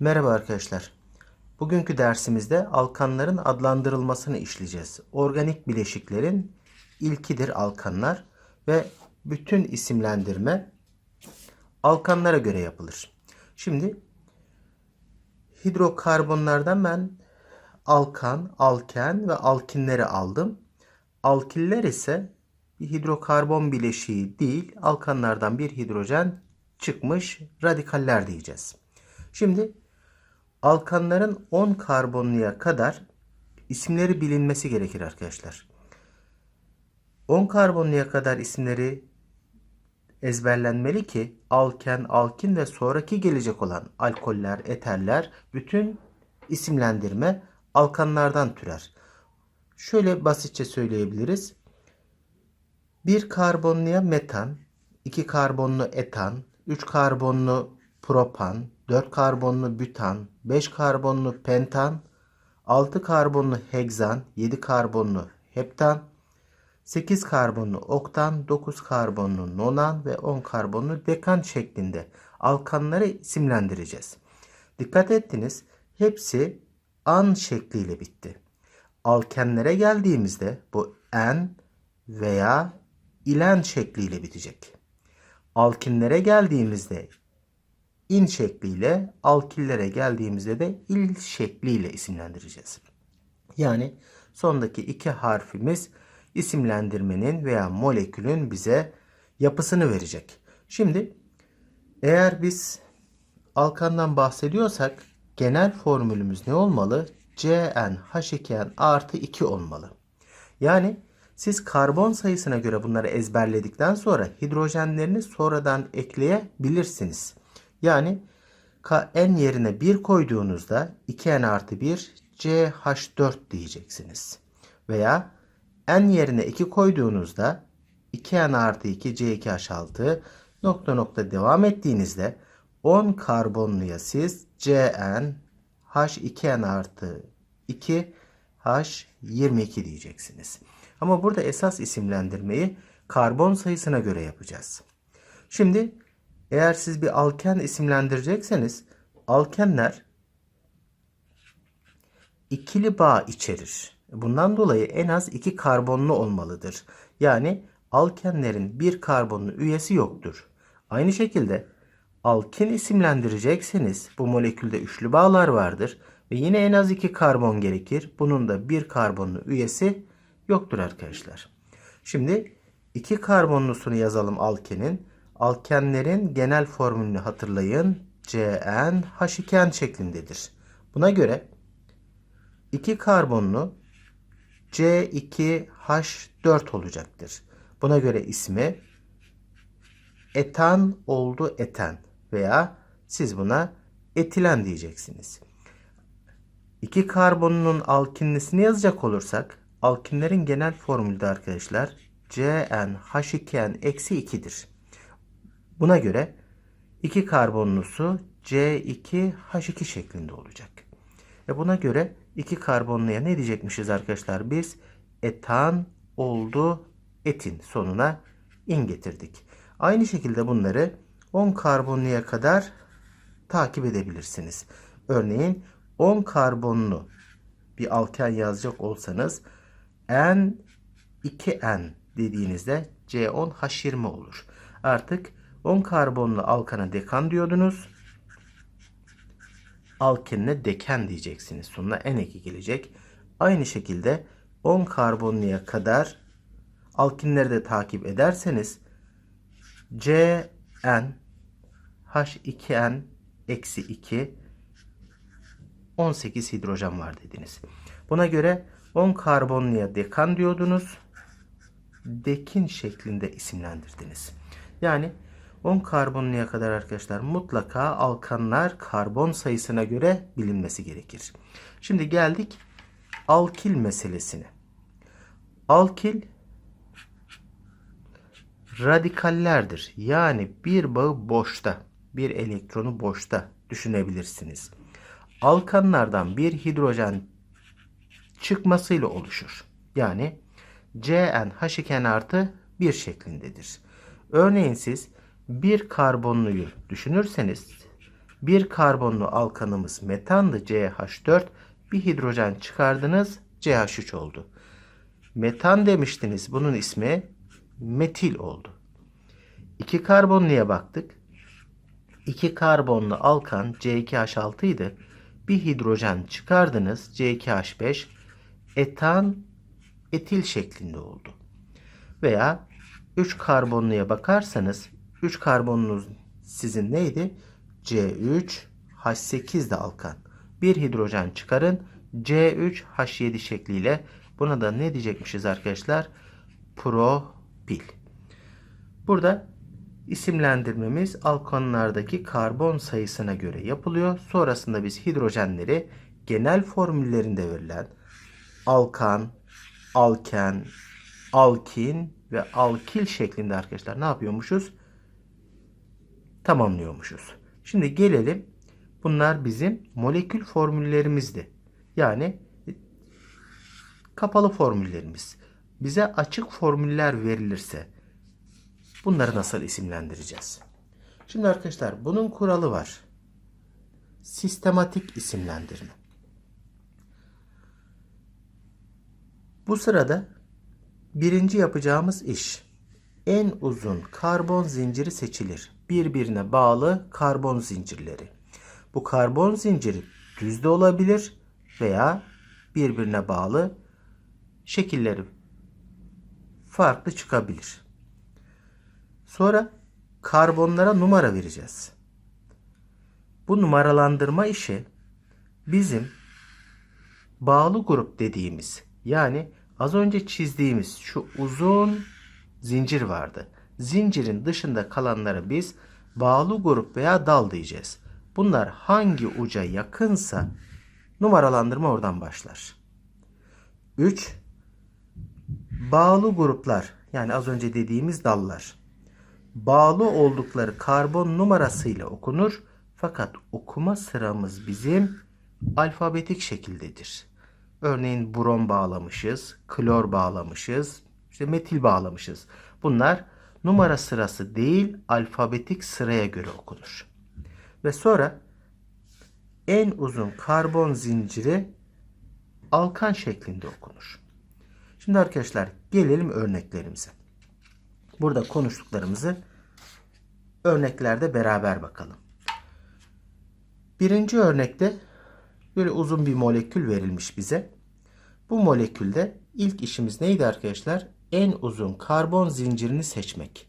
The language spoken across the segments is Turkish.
Merhaba arkadaşlar. Bugünkü dersimizde alkanların adlandırılmasını işleyeceğiz. Organik bileşiklerin ilkidir alkanlar ve bütün isimlendirme alkanlara göre yapılır. Şimdi hidrokarbonlardan ben alkan, alken ve alkinleri aldım. Alkiller ise bir hidrokarbon bileşiği değil, alkanlardan bir hidrojen çıkmış radikaller diyeceğiz. Şimdi alkanların 10 karbonluya kadar isimleri bilinmesi gerekir arkadaşlar. 10 karbonluya kadar isimleri ezberlenmeli ki alken, alkin ve sonraki gelecek olan alkoller, eterler bütün isimlendirme alkanlardan türer. Şöyle basitçe söyleyebiliriz. Bir karbonluya metan, iki karbonlu etan, üç karbonlu propan, 4 karbonlu bütan, 5 karbonlu pentan, 6 karbonlu hegzan, 7 karbonlu heptan, 8 karbonlu oktan, 9 karbonlu nonan ve 10 karbonlu dekan şeklinde alkanları isimlendireceğiz. Dikkat ettiniz hepsi an şekliyle bitti. Alkenlere geldiğimizde bu en veya ilen şekliyle bitecek. Alkinlere geldiğimizde in şekliyle, alkillere geldiğimizde de il şekliyle isimlendireceğiz. Yani sondaki iki harfimiz isimlendirmenin veya molekülün bize yapısını verecek. Şimdi eğer biz alkandan bahsediyorsak genel formülümüz ne olmalı? CnH2n artı 2 olmalı. Yani siz karbon sayısına göre bunları ezberledikten sonra hidrojenlerini sonradan ekleyebilirsiniz. Yani n yerine 1 koyduğunuzda 2n artı 1 CH4 diyeceksiniz. Veya n yerine 2 koyduğunuzda 2n artı 2 C2H6 nokta nokta devam ettiğinizde 10 karbonluya siz Cn H2n artı 2 H22 diyeceksiniz. Ama burada esas isimlendirmeyi karbon sayısına göre yapacağız. Şimdi eğer siz bir alken isimlendirecekseniz alkenler ikili bağ içerir. Bundan dolayı en az iki karbonlu olmalıdır. Yani alkenlerin bir karbonlu üyesi yoktur. Aynı şekilde alkin isimlendirecekseniz bu molekülde üçlü bağlar vardır ve yine en az iki karbon gerekir. Bunun da bir karbonlu üyesi yoktur arkadaşlar. Şimdi iki karbonlusunu yazalım alkenin. Alkenlerin genel formülünü hatırlayın. Cn H2n şeklindedir. Buna göre iki karbonlu C2H4 olacaktır. Buna göre ismi etan oldu eten veya siz buna etilen diyeceksiniz. İki karbonunun alkinlisini yazacak olursak alkinlerin genel formülü de arkadaşlar CnH2n eksi 2'dir. Buna göre iki karbonlusu C2H2 şeklinde olacak. Ve buna göre iki karbonluya ne diyecekmişiz arkadaşlar? Biz etan oldu etin sonuna in getirdik. Aynı şekilde bunları 10 karbonluya kadar takip edebilirsiniz. Örneğin 10 karbonlu bir alken yazacak olsanız N 2N dediğinizde C10H20 olur. Artık 10 karbonlu alkana dekan diyordunuz. Alkenine deken diyeceksiniz. Sonuna N2 gelecek. Aynı şekilde 10 karbonluya kadar alkinleri de takip ederseniz CN H2N eksi 2 18 hidrojen var dediniz. Buna göre 10 karbonluya dekan diyordunuz. Dekin şeklinde isimlendirdiniz. Yani 10 karbonluya kadar arkadaşlar mutlaka alkanlar karbon sayısına göre bilinmesi gerekir. Şimdi geldik alkil meselesine. Alkil radikallerdir. Yani bir bağı boşta, bir elektronu boşta düşünebilirsiniz. Alkanlardan bir hidrojen çıkmasıyla oluşur. Yani CnH2n artı 1 şeklindedir. Örneğin siz bir karbonluyu düşünürseniz Bir karbonlu alkanımız metandı CH4. Bir hidrojen çıkardınız CH3 oldu. Metan demiştiniz. Bunun ismi metil oldu. İki karbonluya baktık. İki karbonlu alkan C2H6 idi. Bir hidrojen çıkardınız C2H5. Etan etil şeklinde oldu. Veya 3 karbonluya bakarsanız 3 karbonunuz sizin neydi? C3H8 de alkan. Bir hidrojen çıkarın C3H7 şekliyle buna da ne diyecekmişiz arkadaşlar? Propil. Burada isimlendirmemiz alkanlardaki karbon sayısına göre yapılıyor. Sonrasında biz hidrojenleri genel formüllerinde verilen alkan, alken, alkin ve alkil şeklinde arkadaşlar ne yapıyormuşuz? Tamamlıyormuşuz. Şimdi gelelim. Bunlar bizim molekül formüllerimizdi. Yani kapalı formüllerimiz. Bize açık formüller verilirse bunları nasıl isimlendireceğiz? Şimdi arkadaşlar bunun kuralı var. Sistematik isimlendirme. Bu sırada birinci yapacağımız iş en uzun karbon zinciri seçilir. Birbirine bağlı karbon zincirleri. Bu karbon zinciri düz de olabilir veya birbirine bağlı şekilleri farklı çıkabilir. Sonra karbonlara numara vereceğiz. Bu numaralandırma işi bizim bağlı grup dediğimiz yani az önce çizdiğimiz şu uzun zincir vardı. Zincirin dışında kalanlara biz bağlı grup veya dal diyeceğiz. Bunlar hangi uca yakınsa numaralandırma oradan başlar. 3 bağlı gruplar yani az önce dediğimiz dallar bağlı oldukları karbon numarasıyla okunur fakat okuma sıramız bizim alfabetik şekildedir. Örneğin brom bağlamışız, klor bağlamışız, işte metil bağlamışız. Bunlar numara sırası değil alfabetik sıraya göre okunur. Ve sonra en uzun karbon zinciri alkan şeklinde okunur. Şimdi arkadaşlar gelelim örneklerimize. Burada konuştuklarımızı örneklerde beraber bakalım. Birinci örnekte böyle uzun bir molekül verilmiş bize. Bu molekülde ilk işimiz neydi arkadaşlar? En uzun karbon zincirini seçmek.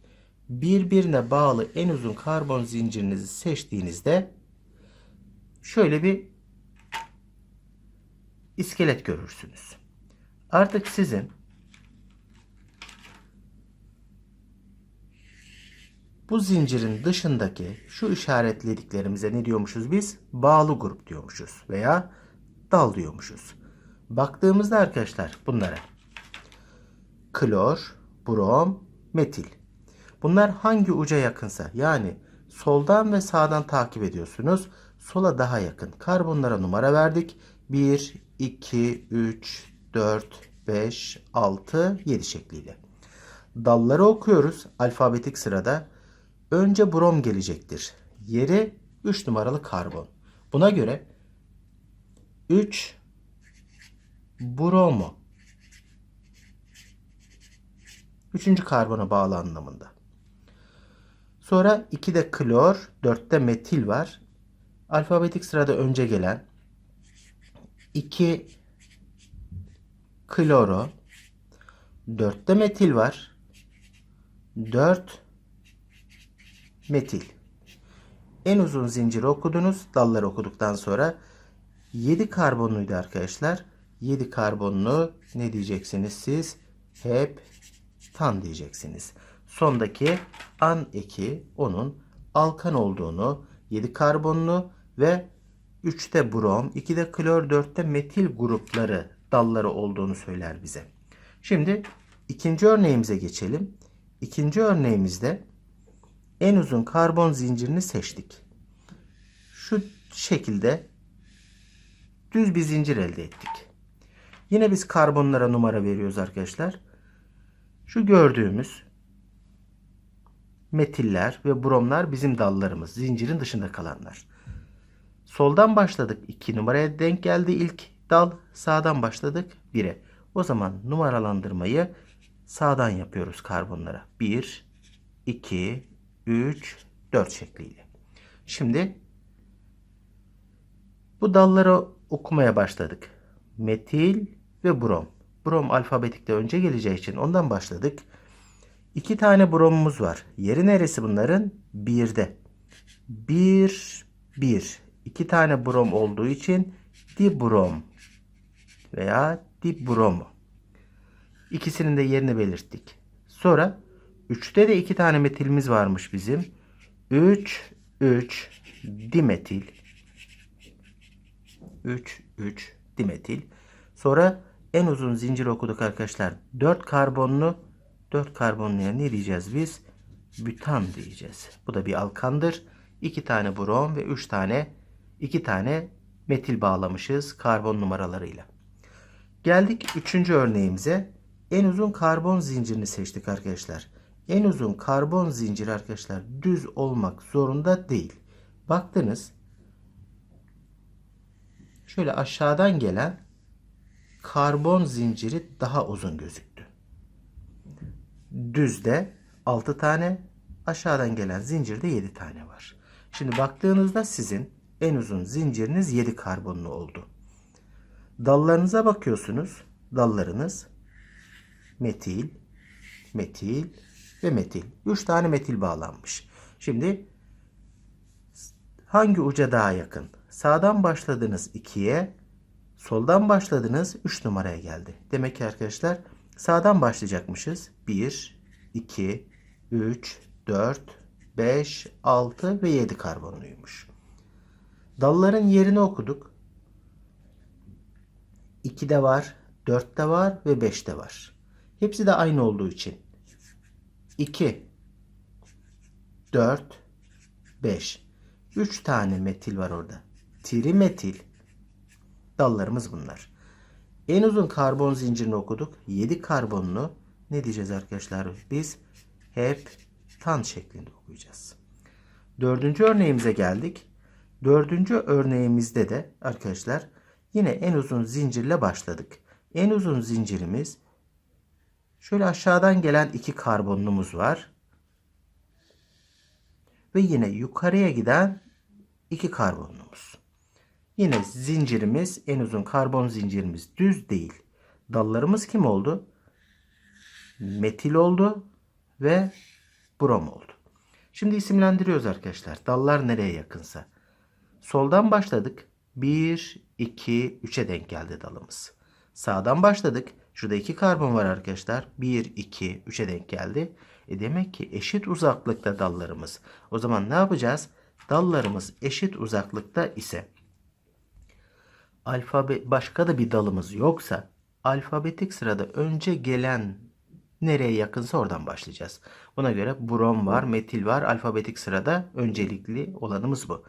Birbirine bağlı en uzun karbon zincirinizi seçtiğinizde şöyle bir iskelet görürsünüz. Artık sizin bu zincirin dışındaki şu işaretlediklerimize ne diyormuşuz biz? Bağlı grup diyormuşuz veya dal diyormuşuz. Baktığımızda arkadaşlar bunlara klor, brom, metil. Bunlar hangi uca yakınsa yani soldan ve sağdan takip ediyorsunuz. Sola daha yakın. Karbonlara numara verdik. 1, 2, 3, 4, 5, 6, 7 şekliyle. Dalları okuyoruz alfabetik sırada. Önce brom gelecektir. Yeri 3 numaralı karbon. Buna göre 3 bromo. Üçüncü karbona bağlı anlamında. Sonra 2'de klor, 4'te metil var. Alfabetik sırada önce gelen 2 kloro, 4'te metil var. 4 metil. En uzun zinciri okudunuz. Dalları okuduktan sonra 7 karbonluydu arkadaşlar. 7 karbonlu ne diyeceksiniz siz? Hep tan diyeceksiniz. Sondaki an eki onun alkan olduğunu 7 karbonlu ve 3'te brom, 2'de klor, 4'te metil grupları dalları olduğunu söyler bize. Şimdi ikinci örneğimize geçelim. İkinci örneğimizde en uzun karbon zincirini seçtik. Şu şekilde düz bir zincir elde ettik. Yine biz karbonlara numara veriyoruz arkadaşlar. Şu gördüğümüz metiller ve bromlar bizim dallarımız. Zincirin dışında kalanlar. Soldan başladık 2 numaraya denk geldi ilk dal. Sağdan başladık 1'e. O zaman numaralandırmayı sağdan yapıyoruz karbonlara. 1, 2, 3, 4 şekliyle. Şimdi bu dalları okumaya başladık. Metil ve brom. Brom alfabetikte önce geleceği için ondan başladık. İki tane bromumuz var. Yeri neresi bunların? Birde. Bir, bir. İki tane brom olduğu için dibrom veya dibromo. İkisinin de yerini belirttik. Sonra 3'te de iki tane metilimiz varmış bizim. 3, 3 dimetil. 3, 3 dimetil. Sonra en uzun zincir okuduk arkadaşlar. 4 karbonlu 4 karbonluya ne diyeceğiz biz? Bütan diyeceğiz. Bu da bir alkandır. 2 tane brom ve 3 tane 2 tane metil bağlamışız karbon numaralarıyla. Geldik 3. örneğimize. En uzun karbon zincirini seçtik arkadaşlar. En uzun karbon zinciri arkadaşlar düz olmak zorunda değil. Baktınız şöyle aşağıdan gelen karbon zinciri daha uzun gözüktü. Düzde 6 tane, aşağıdan gelen zincirde 7 tane var. Şimdi baktığınızda sizin en uzun zinciriniz 7 karbonlu oldu. Dallarınıza bakıyorsunuz. Dallarınız metil, metil ve metil. 3 tane metil bağlanmış. Şimdi hangi uca daha yakın? Sağdan başladınız 2'ye, soldan başladınız 3 numaraya geldi. Demek ki arkadaşlar sağdan başlayacakmışız. 1, 2, 3, 4, 5, 6 ve 7 karbonluymuş. Dalların yerini okuduk. 2'de var, 4'te var ve 5'te var. Hepsi de aynı olduğu için. 2, 4, 5. 3 tane metil var orada. Trimetil. Dallarımız bunlar. En uzun karbon zincirini okuduk. 7 karbonlu ne diyeceğiz arkadaşlar? Biz hep tan şeklinde okuyacağız. Dördüncü örneğimize geldik. Dördüncü örneğimizde de arkadaşlar yine en uzun zincirle başladık. En uzun zincirimiz şöyle aşağıdan gelen iki karbonumuz var. Ve yine yukarıya giden iki karbonumuz. Yine zincirimiz en uzun karbon zincirimiz düz değil. Dallarımız kim oldu? Metil oldu ve brom oldu. Şimdi isimlendiriyoruz arkadaşlar. Dallar nereye yakınsa. Soldan başladık. 1, 2, 3'e denk geldi dalımız. Sağdan başladık. Şurada iki karbon var arkadaşlar. 1, 2, 3'e denk geldi. E demek ki eşit uzaklıkta dallarımız. O zaman ne yapacağız? Dallarımız eşit uzaklıkta ise alfabe başka da bir dalımız yoksa alfabetik sırada önce gelen nereye yakınsa oradan başlayacağız. Buna göre brom var, metil var. Alfabetik sırada öncelikli olanımız bu.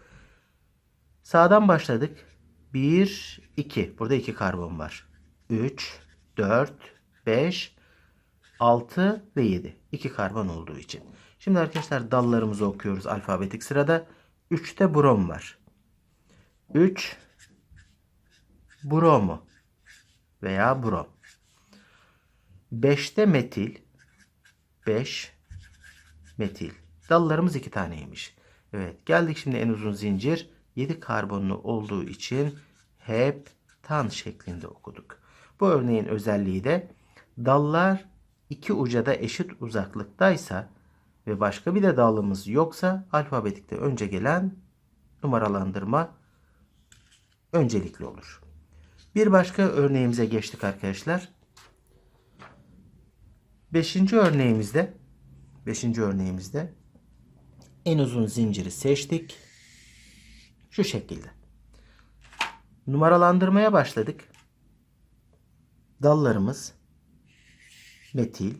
Sağdan başladık. 1, 2. Burada 2 karbon var. 3, 4, 5, 6 ve 7. 2 karbon olduğu için. Şimdi arkadaşlar dallarımızı okuyoruz alfabetik sırada. 3'te brom var. 3 bromo veya brom. 5'te metil 5 metil. Dallarımız iki taneymiş. Evet geldik şimdi en uzun zincir. 7 karbonlu olduğu için hep tan şeklinde okuduk. Bu örneğin özelliği de dallar iki uca da eşit uzaklıktaysa ve başka bir de dalımız yoksa alfabetikte önce gelen numaralandırma öncelikli olur. Bir başka örneğimize geçtik arkadaşlar. Beşinci örneğimizde beşinci örneğimizde en uzun zinciri seçtik. Şu şekilde. Numaralandırmaya başladık. Dallarımız metil,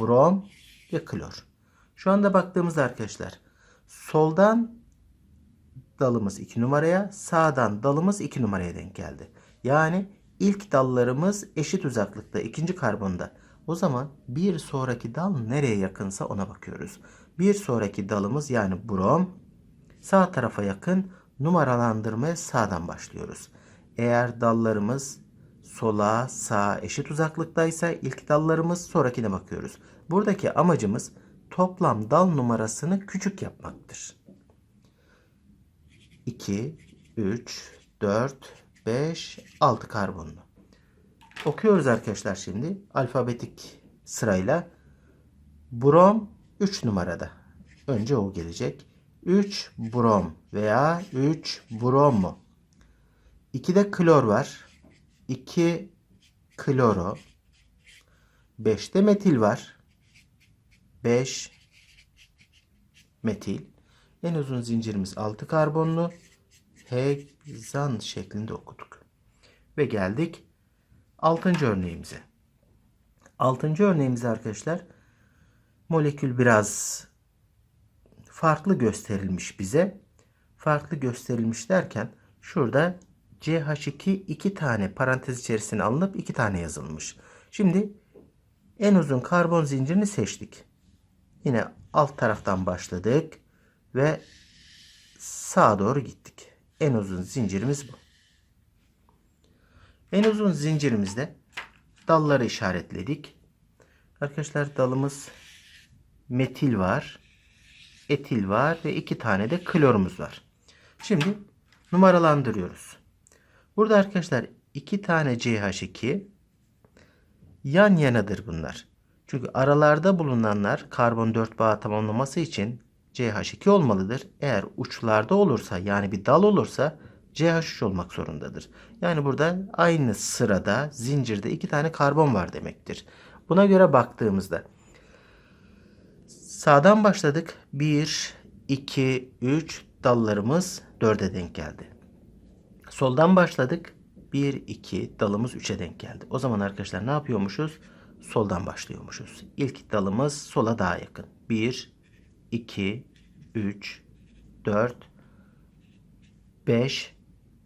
brom ve klor. Şu anda baktığımızda arkadaşlar soldan dalımız 2 numaraya, sağdan dalımız 2 numaraya denk geldi. Yani ilk dallarımız eşit uzaklıkta ikinci karbonda. O zaman bir sonraki dal nereye yakınsa ona bakıyoruz. Bir sonraki dalımız yani brom sağ tarafa yakın numaralandırmaya sağdan başlıyoruz. Eğer dallarımız sola, sağa eşit uzaklıktaysa ilk dallarımız sonrakine bakıyoruz. Buradaki amacımız toplam dal numarasını küçük yapmaktır. 2, 3, 4, 5, 6 karbonlu. Okuyoruz arkadaşlar şimdi alfabetik sırayla. Brom 3 numarada. Önce o gelecek. 3 brom veya 3 bromo. 2'de klor var. 2 kloro. 5'te metil var. 5 metil. En uzun zincirimiz 6 karbonlu. Hexan şeklinde okuduk. Ve geldik 6. örneğimize. 6. örneğimizde arkadaşlar molekül biraz farklı gösterilmiş bize. Farklı gösterilmiş derken şurada CH2 iki tane parantez içerisine alınıp iki tane yazılmış. Şimdi en uzun karbon zincirini seçtik. Yine alt taraftan başladık ve sağa doğru gittik. En uzun zincirimiz bu. En uzun zincirimizde dalları işaretledik. Arkadaşlar dalımız metil var, etil var ve iki tane de klorumuz var. Şimdi numaralandırıyoruz. Burada arkadaşlar iki tane CH2 yan yanadır bunlar. Çünkü aralarda bulunanlar karbon 4 bağı tamamlaması için CH2 olmalıdır. Eğer uçlarda olursa yani bir dal olursa CH3 olmak zorundadır. Yani burada aynı sırada zincirde iki tane karbon var demektir. Buna göre baktığımızda sağdan başladık. 1, 2, 3 dallarımız 4'e denk geldi. Soldan başladık. 1, 2 dalımız 3'e denk geldi. O zaman arkadaşlar ne yapıyormuşuz? Soldan başlıyormuşuz. İlk dalımız sola daha yakın. 1, 2, 3, 4, 5.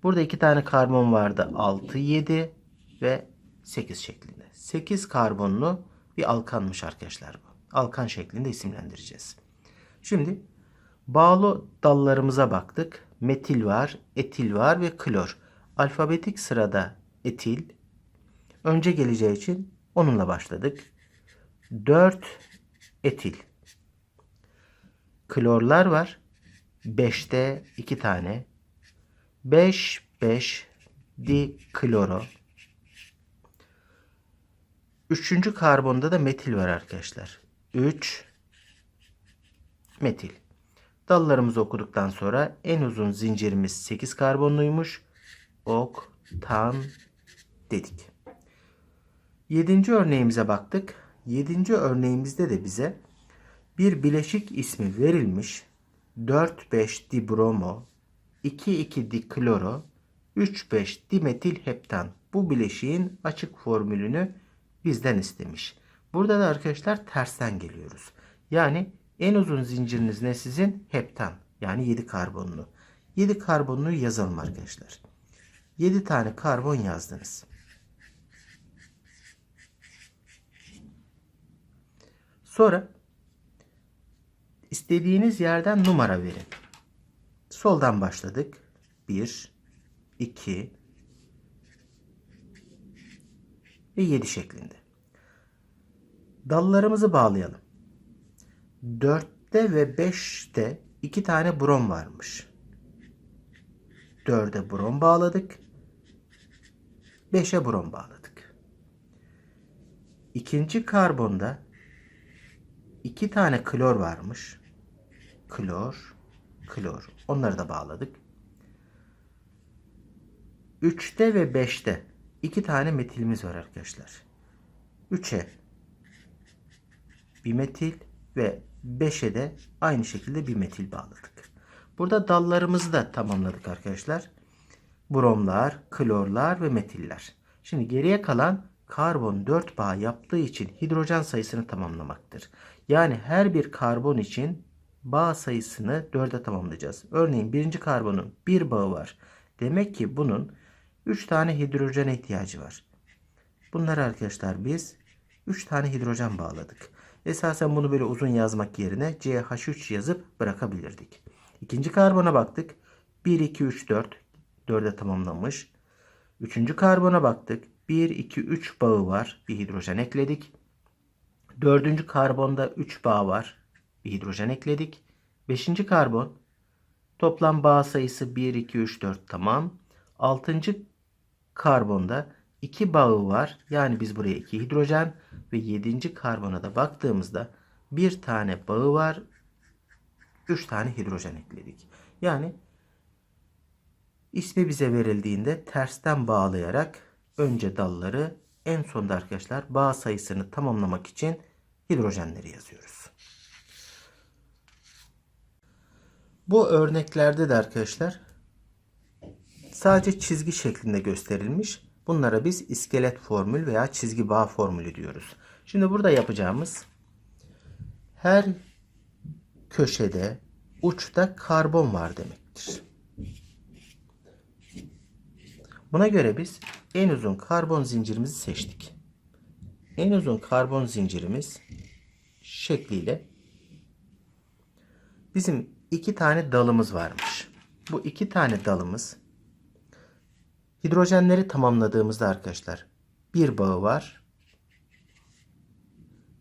Burada iki tane karbon vardı. 6, 7 ve 8 şeklinde. 8 karbonlu bir alkanmış arkadaşlar bu. Alkan şeklinde isimlendireceğiz. Şimdi bağlı dallarımıza baktık. Metil var, etil var ve klor. Alfabetik sırada etil önce geleceği için onunla başladık. 4 etil. Klorlar var. 5'te 2 tane. 5 5 dikloro. Üçüncü karbonda da metil var arkadaşlar. 3 metil. Dallarımızı okuduktan sonra en uzun zincirimiz 8 karbonluymuş. Oktan dedik. Yedinci örneğimize baktık. Yedinci örneğimizde de bize bir bileşik ismi verilmiş. 4,5 dibromo, 2,2 dikloro, 3,5 dimetil heptan. Bu bileşiğin açık formülünü bizden istemiş. Burada da arkadaşlar tersten geliyoruz. Yani en uzun zinciriniz ne sizin? Heptan. Yani 7 karbonlu. 7 karbonlu yazalım arkadaşlar. 7 tane karbon yazdınız. Sonra istediğiniz yerden numara verin. Soldan başladık. 1, 2 ve 7 şeklinde. Dallarımızı bağlayalım. 4'te ve 5'te 2 tane brom varmış. 4'e brom bağladık. 5'e brom bağladık. İkinci karbonda 2 tane klor varmış. Klor, klor. Onları da bağladık. 3'te ve 5'te 2 tane metilimiz var arkadaşlar. 3'e bir metil ve 5'e de aynı şekilde bir metil bağladık. Burada dallarımızı da tamamladık arkadaşlar. Bromlar, klorlar ve metiller. Şimdi geriye kalan karbon 4 bağ yaptığı için hidrojen sayısını tamamlamaktır. Yani her bir karbon için bağ sayısını 4'e tamamlayacağız. Örneğin birinci karbonun bir bağı var. Demek ki bunun 3 tane hidrojene ihtiyacı var. Bunları arkadaşlar biz 3 tane hidrojen bağladık. Esasen bunu böyle uzun yazmak yerine CH3 yazıp bırakabilirdik. İkinci karbona baktık. 1, 2, 3, 4. 4'e tamamlamış. Üçüncü karbona baktık. 1, 2, 3 bağı var. Bir hidrojen ekledik. Dördüncü karbonda 3 bağ var. Hidrojen ekledik. Beşinci karbon toplam bağ sayısı 1, 2, 3, 4 tamam. Altıncı karbonda 2 bağı var. Yani biz buraya 2 hidrojen ve 7. karbona da baktığımızda bir tane bağı var. 3 tane hidrojen ekledik. Yani ismi bize verildiğinde tersten bağlayarak önce dalları en sonda arkadaşlar bağ sayısını tamamlamak için hidrojenleri yazıyoruz. Bu örneklerde de arkadaşlar sadece çizgi şeklinde gösterilmiş. Bunlara biz iskelet formül veya çizgi bağ formülü diyoruz. Şimdi burada yapacağımız her köşede uçta karbon var demektir. Buna göre biz en uzun karbon zincirimizi seçtik. En uzun karbon zincirimiz şekliyle bizim iki tane dalımız varmış. Bu iki tane dalımız hidrojenleri tamamladığımızda arkadaşlar bir bağı var.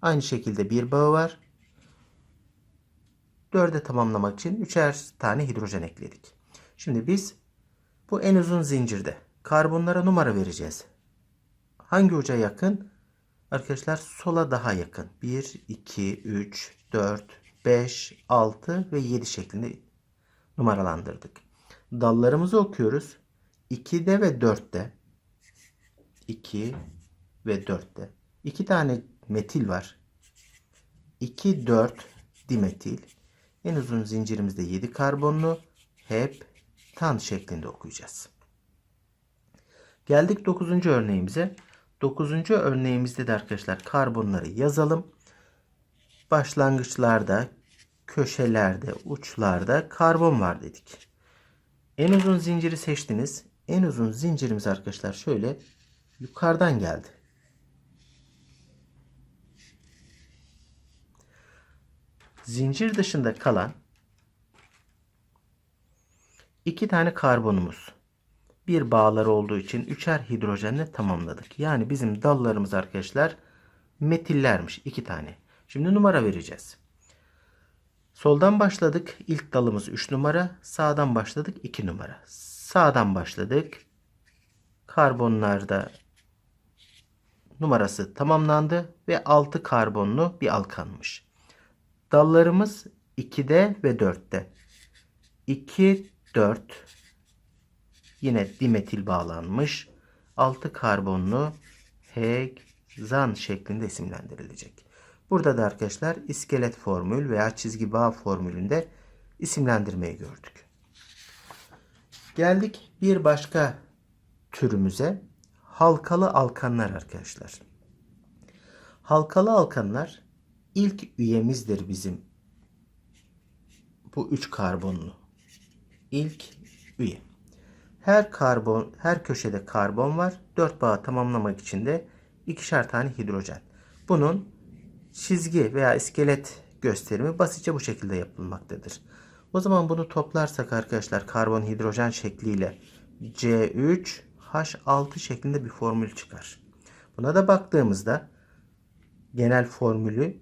Aynı şekilde bir bağı var. Dörde tamamlamak için üçer tane hidrojen ekledik. Şimdi biz bu en uzun zincirde karbonlara numara vereceğiz. Hangi uca yakın? Arkadaşlar sola daha yakın. 1, 2, 3, 4, 5, 6 ve 7 şeklinde numaralandırdık. Dallarımızı okuyoruz. 2'de ve 4'te 2 ve 4'te 2 tane metil var. 2, 4 dimetil. En uzun zincirimizde 7 karbonlu hep tan şeklinde okuyacağız. Geldik 9. örneğimize. 9. örneğimizde de arkadaşlar karbonları yazalım. Başlangıçlarda, köşelerde, uçlarda karbon var dedik. En uzun zinciri seçtiniz. En uzun zincirimiz arkadaşlar şöyle yukarıdan geldi. Zincir dışında kalan iki tane karbonumuz bir bağları olduğu için üçer hidrojenle tamamladık. Yani bizim dallarımız arkadaşlar metillermiş iki tane. Şimdi numara vereceğiz. Soldan başladık. İlk dalımız 3 numara. Sağdan başladık 2 numara. Sağdan başladık. Karbonlarda numarası tamamlandı ve 6 karbonlu bir alkanmış. Dallarımız 2'de ve 4'te. 2, 4 yine dimetil bağlanmış. 6 karbonlu hegzan şeklinde isimlendirilecek. Burada da arkadaşlar iskelet formül veya çizgi bağ formülünde isimlendirmeyi gördük. Geldik bir başka türümüze. Halkalı alkanlar arkadaşlar. Halkalı alkanlar ilk üyemizdir bizim. Bu üç karbonlu. İlk üye. Her karbon, her köşede karbon var. Dört bağı tamamlamak için de ikişer tane hidrojen. Bunun çizgi veya iskelet gösterimi basitçe bu şekilde yapılmaktadır. O zaman bunu toplarsak arkadaşlar karbon hidrojen şekliyle C3H6 şeklinde bir formül çıkar. Buna da baktığımızda genel formülü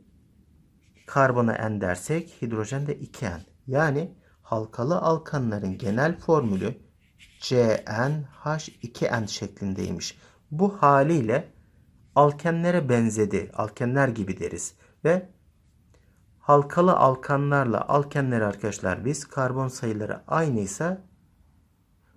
karbona N dersek hidrojen de 2N. Yani halkalı alkanların genel formülü CnH2n şeklindeymiş. Bu haliyle alkenlere benzedi. Alkenler gibi deriz. Ve halkalı alkanlarla alkenleri arkadaşlar biz karbon sayıları aynıysa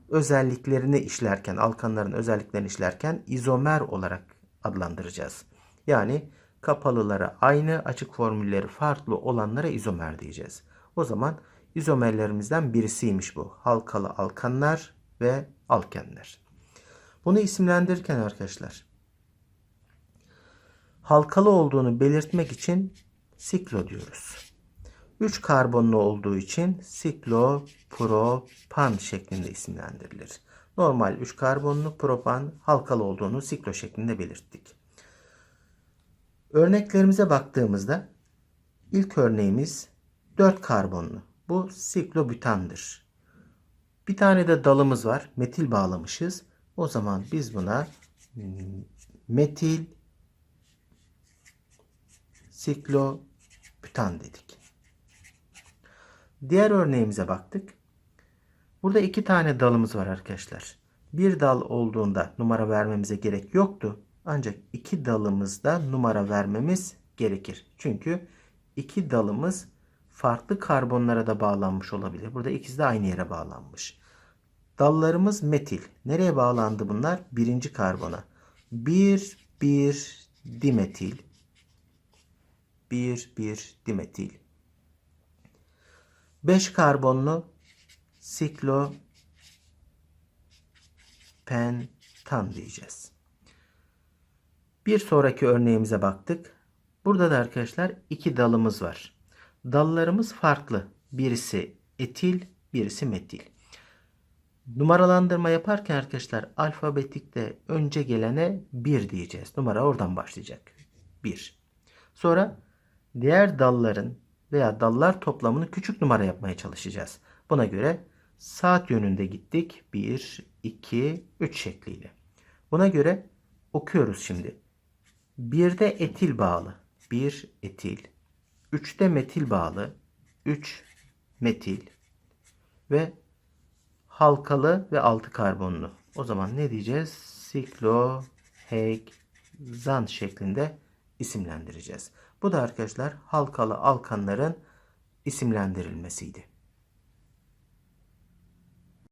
özelliklerini işlerken, alkanların özelliklerini işlerken izomer olarak adlandıracağız. Yani kapalılara aynı, açık formülleri farklı olanlara izomer diyeceğiz. O zaman izomerlerimizden birisiymiş bu. Halkalı alkanlar ve alkenler. Bunu isimlendirirken arkadaşlar halkalı olduğunu belirtmek için siklo diyoruz. 3 karbonlu olduğu için siklopropan şeklinde isimlendirilir. Normal 3 karbonlu propan halkalı olduğunu siklo şeklinde belirttik. Örneklerimize baktığımızda ilk örneğimiz 4 karbonlu. Bu siklobutandır. Bir tane de dalımız var. Metil bağlamışız. O zaman biz buna metil siklobutan dedik. Diğer örneğimize baktık. Burada iki tane dalımız var arkadaşlar. Bir dal olduğunda numara vermemize gerek yoktu. Ancak iki dalımızda numara vermemiz gerekir. Çünkü iki dalımız farklı karbonlara da bağlanmış olabilir. Burada ikisi de aynı yere bağlanmış. Dallarımız metil. Nereye bağlandı bunlar? Birinci karbona. Bir, bir dimetil. Bir, bir dimetil. 5 karbonlu siklo pentan diyeceğiz. Bir sonraki örneğimize baktık. Burada da arkadaşlar iki dalımız var. Dallarımız farklı. Birisi etil, birisi metil. Numaralandırma yaparken arkadaşlar alfabetikte önce gelene 1 diyeceğiz. Numara oradan başlayacak. 1. Sonra diğer dalların veya dallar toplamını küçük numara yapmaya çalışacağız. Buna göre saat yönünde gittik. 1, 2, 3 şekliyle. Buna göre okuyoruz şimdi. 1'de etil bağlı. 1 etil. 3'te metil bağlı. 3 metil. Ve halkalı ve altı karbonlu. O zaman ne diyeceğiz? Siklohekzan şeklinde isimlendireceğiz. Bu da arkadaşlar halkalı alkanların isimlendirilmesiydi.